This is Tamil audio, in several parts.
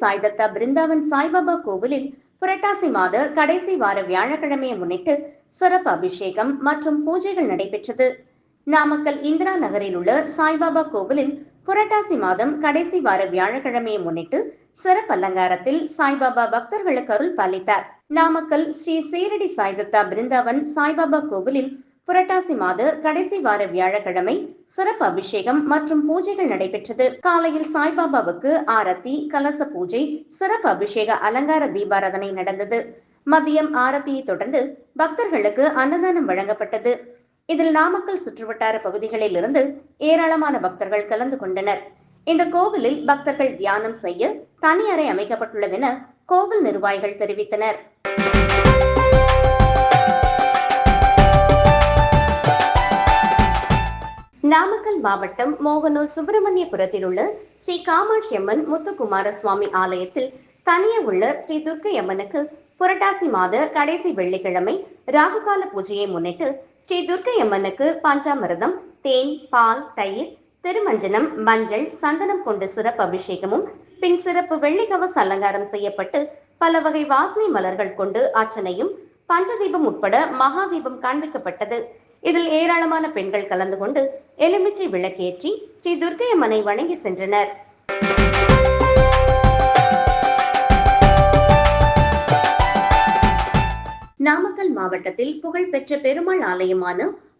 சாய்தத்தா பிருந்தாவன் சாய்பாபா கோவிலில் புரட்டாசி மாத கடைசி வார வியாழக்கிழமையை முன்னிட்டு சிறப்பு அபிஷேகம் மற்றும் பூஜைகள் நடைபெற்றது. நாமக்கல் இந்திரா நகரில் உள்ள சாய்பாபா கோவிலில் புரட்டாசி மாதம் கடைசி வார வியாழக்கிழமையை முன்னிட்டு சிறப்பு அலங்காரத்தில் சாய்பாபா பக்தர்களுக்கு அருள் பாலித்தார். நாமக்கல் ஸ்ரீ சீரடி சாய்தத்தா பிருந்தாவன் சாய்பாபா கோவிலில் புரட்டாசி மாத கடைசி வார வியாழக்கிழமை சிறப்பு அபிஷேகம் மற்றும் பூஜைகள் நடைபெற்றது. காலையில் சாய்பாபாவுக்கு ஆரத்தி கலச பூஜை சிறப்பு அபிஷேக அலங்கார தீபாராதனை நடந்தது. மதியம் ஆரத்தியை தொடர்ந்து பக்தர்களுக்கு அன்னதானம் வழங்கப்பட்டது. இதில் நாமக்கல் சுற்றுவட்டார பகுதிகளில் இருந்து ஏராளமான பக்தர்கள் கலந்து கொண்டனர். இந்த கோவிலில் பக்தர்கள் தியானம் செய்ய தனி அறை அமைக்கப்பட்டுள்ளது என கோவில் நிர்வாகிகள் தெரிவித்தனர். நாமக்கல் மாவட்டம் மோகனூர் சுப்பிரமணியபுரத்தில் உள்ள ஸ்ரீ காமாட்சி அம்மன் முத்துக்குமார சுவாமி ஆலயத்தில் தனியே உள்ள ஸ்ரீ துர்க்கை அம்மனுக்கு புரட்டாசி மாத கடைசி வெள்ளிக்கிழமை ராகுகால பூஜையை முன்னிட்டு ஸ்ரீ துர்க்கை அம்மனுக்கு பஞ்சாமிரதம் தேன் பால் தயிர் திருமஞ்சனம் மஞ்சள் சந்தனம் கொண்டு சிறப்பு அபிஷேகமும் பின் சிறப்பு வெள்ளிக்கவச அலங்காரம் செய்யப்பட்டு பல வகை வாசனை மலர்கள் கொண்டு அர்ச்சனையும் பஞ்சதீபம் உட்பட மகாதீபம் காண்பிக்கப்பட்டது. இதில் ஏராளமான பெண்கள் கலந்து கொண்டு எலுமிச்சை விளக்கேற்றி ஸ்ரீ துர்க்கை அம்மனை வணங்கி சென்றனர். நாமக்கல் மாவட்டத்தில் புகழ்பெற்ற பெருமாள் ஆலயமான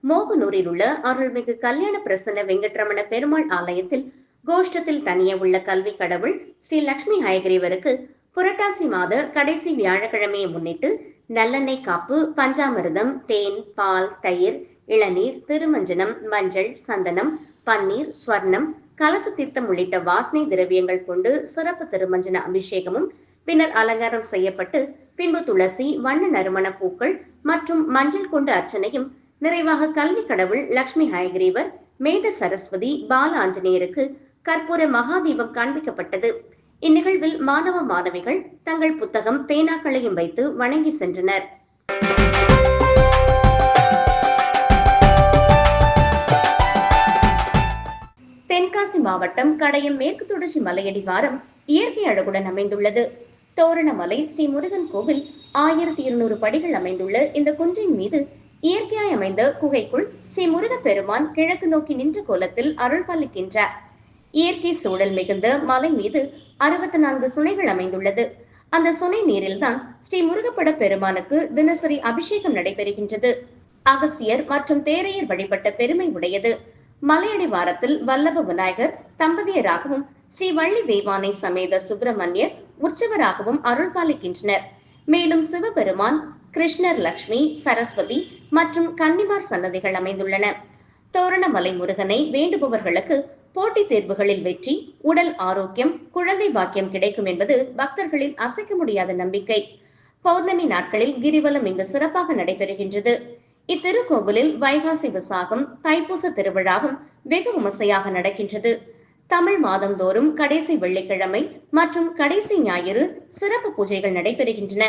மோகனூரில் உள்ள அருள்மிகு கல்யாண பிரசன்ன வெங்கட்ரமண பெருமாள் ஆலயத்தில் கோஷ்டத்தில் தனியே உள்ள கல்வி கடவுள் ஸ்ரீ லட்சுமி ஹயகிரீவருக்கு புரட்டாசி மாத கடைசி வியாழக்கிழமையை முன்னிட்டு நல்லெண்ணெய் காப்பு பஞ்சாமிர்தம் தேன் பால் தயிர் இளநீர் திருமஞ்சனம் மஞ்சள் சந்தனம் பன்னீர் ஸ்வர்ணம் கலச தீர்த்தம் உள்ளிட்ட வாசனை திரவியங்கள் கொண்டு சிறப்பு திருமஞ்சன அபிஷேகமும் பின்னர் அலங்காரம் செய்யப்பட்டு பின்பு துளசி வண்ண நறுமண பூக்கள் மற்றும் மஞ்சள் கொண்டு அர்ச்சனையும் நிறைவாக கல்வி கடவுள் லட்சுமி ஹயகிரீவர் மேத சரஸ்வதி பால ஆஞ்சநேயருக்கு கற்பூர மகாதீபம் காண்பிக்கப்பட்டது. இந்நிகழ்வில் மாணவ மாணவிகள் தங்கள் புத்தகம் பேனாக்களையும் வைத்து வணங்கி சென்றனர். மாவட்டம் கடையம் மேற்கு தொடர்ச்சி மலையடிவாரம் இயற்கை அழகுடன் அமைந்துள்ளது. தோரணமலை ஸ்ரீ முருகன் கோவில் ஆயிரத்தி இருநூறு படிகள் அமைந்துள்ள இந்த குன்றின் மீது இயற்கையாய் அமைந்த குகைக்குள் ஸ்ரீ முருக பெருமான் கிழக்கு நோக்கி நின்ற கோலத்தில் அருள் பாலிக்கின்றார். இயற்கை சூழல் மிகுந்த மலை மீது அறுபத்தி நான்கு சுனைகள் அமைந்துள்ளது. அந்த சுனை நீரில்தான் ஸ்ரீ முருகப்பட பெருமானுக்கு தினசரி அபிஷேகம் நடைபெறுகின்றது. அகசியர் மற்றும் தேரையர் வழிபட்ட பெருமை உடையது. மலையடி வாரத்தில் வல்லப விநாயகர் தம்பதியராகவும் ஸ்ரீ வள்ளி தெய்வானை சமேத சுப்பிரமணியர் உற்சவராகவும் அருள்பாலிக்கின்றனர். மேலும் சிவபெருமான் கிருஷ்ணர் லக்ஷ்மி சரஸ்வதி மற்றும் கன்னிமார் சன்னதிகள் அமைந்துள்ளன. தோரணமலை முருகனை வேண்டுபவர்களுக்கு போட்டித் தேர்வுகளில் வெற்றி உடல் ஆரோக்கியம் குழந்தை பாக்கியம் கிடைக்கும் என்பது பக்தர்களின் அசைக்க முடியாத நம்பிக்கை. பௌர்ணமி நாட்களில் கிரிவலம் இங்கு சிறப்பாக நடைபெறுகின்றது. இத்திருக்கோவிலில் வைகாசி விசாகம் தைப்பூச திருவிழாவும் வெகு விமர்சையாக நடக்கின்றது. தமிழ் மாதந்தோறும் கடைசி வெள்ளிக்கிழமை மற்றும் கடைசி ஞாயிறு சிறப்பு பூஜைகள் நடைபெறுகின்றன.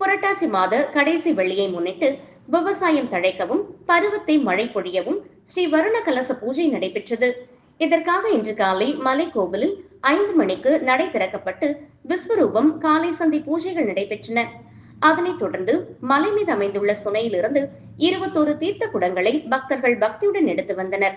புரட்டாசி மாத கடைசி வெள்ளியை முன்னிட்டு விவசாயம் தழைக்கவும் பருவத்தை மழை பொழியவும் ஸ்ரீ வருண கலச பூஜை நடைபெற்றது. இதற்காக இன்று காலை மலைக்கோவிலில் ஐந்து மணிக்கு நடை திறக்கப்பட்டு விஸ்வரூபம் காலை சந்தி பூஜைகள் நடைபெற்றன. அதனைத் தொடர்ந்து மலை மீது அமைந்துள்ள சுனையிலிருந்து இருபத்தோரு தீர்த்த குடங்களை பக்தர்கள் பக்தியுடன் எடுத்து வந்தனர்.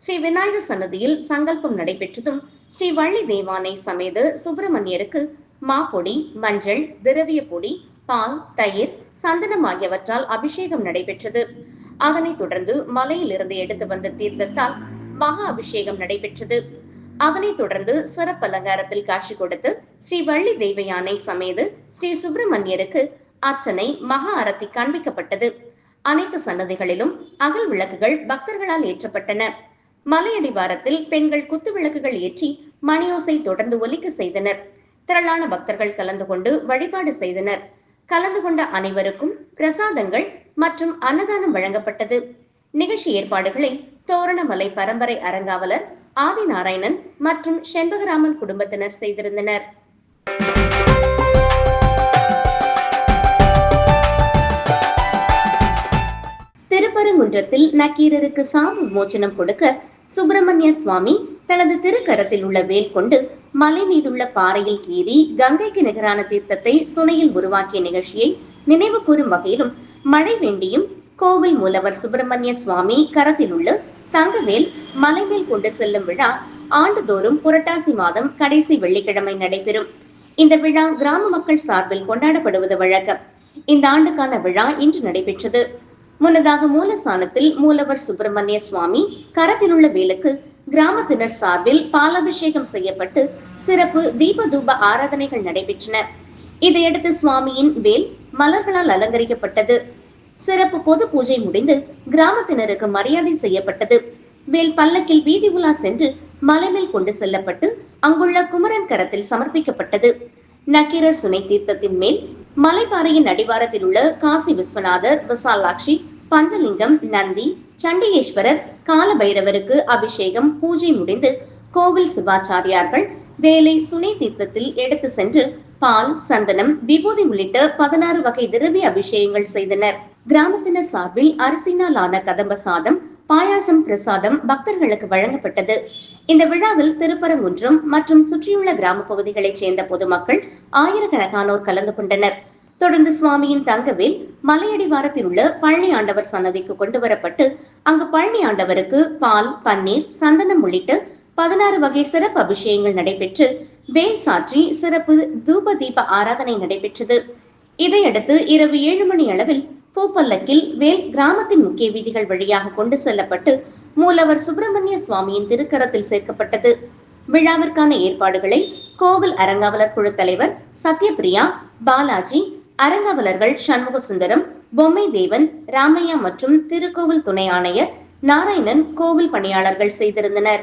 ஸ்ரீ விநாயகர் சன்னதியில் சங்கல்பம் நடைபெற்றதும் ஸ்ரீ வள்ளி தேவானை சமேத சுப்பிரமணியருக்கு மாப்பொடி மஞ்சள் திரவிய பொடி பால் தயிர் சந்தனம் ஆகியவற்றால் அபிஷேகம் நடைபெற்றது. அதனைத் தொடர்ந்து மலையிலிருந்து எடுத்து வந்த தீர்த்தத்தால் மகா அபிஷேகம் நடைபெற்றது. அதனைத் தொடர்ந்து சிறப்பு அலங்காரத்தில் காட்சி கொடுத்து ஸ்ரீ வள்ளி தெய்வ யானை சமேது ஸ்ரீ சுப்பிரமணியருக்கு அர்ச்சனை மகா அரத்தி காண்பிக்கப்பட்டது. அனைத்து சன்னதிகளிலும் அகல் விளக்குகள் பக்தர்களால் ஏற்றப்பட்டன. மலையடிவாரத்தில் பெண்கள் குத்து விளக்குகள் ஏற்றி மணியோசை தொடர்ந்து ஒலிக்க செய்தனர். திரளான பக்தர்கள் கலந்து கொண்டு வழிபாடு செய்தனர். கலந்து கொண்ட அனைவருக்கும் பிரசாதங்கள் மற்றும் அன்னதானம் வழங்கப்பட்டது. நிகழ்ச்சி ஏற்பாடுகளை தோரணமலை பரம்பரை அரங்காவலர் ஆதிநாராயணன் மற்றும் செண்பகராமன் குடும்பத்தினர் செய்திருந்தனர். நீதிமன்றத்தில் நக்கீரருக்கு சாப மோச்சனம் கொடுக்க சுப்பிரமணிய சுவாமி தனது திருக்கரத்தில் உள்ள வேல் கொண்டு மலை மீதுள்ள பாறையில் கீறி கங்கைக்கு நிகரான தீர்த்தத்தை சுனையில் உருவாக்கிய நிகழ்ச்சியை நினைவு கூறும் வகையிலும் மழை வேண்டியும் கோவில் மூலவர் சுப்பிரமணிய சுவாமி கரத்தில் உள்ள தங்கவேல் மலைமேல் கொண்டு செல்லும் விழா ஆண்டுதோறும் புரட்டாசி மாதம் கடைசி வெள்ளிக்கிழமை நடைபெறும். இந்த விழா கிராம மக்கள் சார்பில் கொண்டாடப்படுவது வழக்கம். இந்த ஆண்டுக்கான விழா இன்று நடைபெற்றது. முன்னதாக மூலஸ்தானத்தில் மூலவர் சுப்பிரமணிய சுவாமி கரத்திலுள்ள வேலுக்கு கிராமத்தினர் சார்பில் பாலாபிஷேகம் செய்யப்பட்டு சிறப்பு தீப தூப ஆராதனைகள் நடைபெற்றன. இதையடுத்து சுவாமியின் வேல் மலர்களால் அலங்கரிக்கப்பட்டது. சிறப்பு பொது பூஜை முடிந்து கிராமத்தினருக்கு மரியாதை செய்யப்பட்டது. வேல் பல்லக்கில் வீதி உலா சென்று மலைமேல் கொண்டு செல்லப்பட்டு அங்குள்ள குமரன் கரத்தில் சமர்ப்பிக்கப்பட்டது. நக்கீரர் சுனை தீர்த்தத்தின் மேல் மலைப்பாறையின் அடிவாரத்தில் உள்ள காசி விஸ்வநாதர் விசாலாட்சி பஞ்சலிங்கம் நந்தி சண்டிகேஸ்வரர் காலபைரவருக்கு அபிஷேகம் பூஜை முடிந்து கோவில் சிவாச்சாரியார்கள் வேலை சுனை தீர்த்தத்தில் எடுத்து சென்று பால் சந்தனம் விபூதி உள்ளிட்ட பதினாறு வகை திரவிய அபிஷேகங்கள் செய்தனர். கிராமத்தினர் சார்பில் அரிசினால் ஆன கதம்ப சாதம் பாயாசம் பிரசாதம் பக்தர்களுக்கு வழங்கப்பட்டது. இந்த விழாவில் திருப்பரங்குன்றம் மற்றும் சுற்றியுள்ள கிராம பகுதிகளைச் சேர்ந்த பொதுமக்கள் ஆயிரக்கணக்கானோர் கலந்து கொண்டனர். தொடர்ந்து சுவாமியின் தங்கவேல் மலையடிவாரத்தில் உள்ள பழனி ஆண்டவர் சன்னதிக்கு கொண்டு வரப்பட்டு அங்கு பழனி ஆண்டவருக்கு பால் பன்னீர் சந்தனம் உள்ளிட்ட பதினாறு வகை சிறப்பு அபிஷேகங்கள் நடைபெற்று வேல் சாற்றி சிறப்பு தூப தீப ஆராதனை நடைபெற்றது. இதையடுத்து இரவு ஏழு மணி அளவில் பூப்பல்லக்கில் வேல் கிராமத்தின் முக்கிய வீதிகள் வழியாக கொண்டு செல்லப்பட்டு மூலவர் சுப்பிரமணிய சுவாமியின் திருக்கரத்தில் சேர்க்கப்பட்டது. விழாவிற்கான ஏற்பாடுகளை கோவில் அறங்காவலர் குழு தலைவர் சத்யபிரியா பாலாஜி அரங்கவலர்கள் சண்முக சுந்தரம் பொம்மை தேவன் ராமையா மற்றும் திருக்கோவில் துணை ஆணையர் நாராயணன் கோவில் பணியாளர்கள் செய்திருந்தனர்.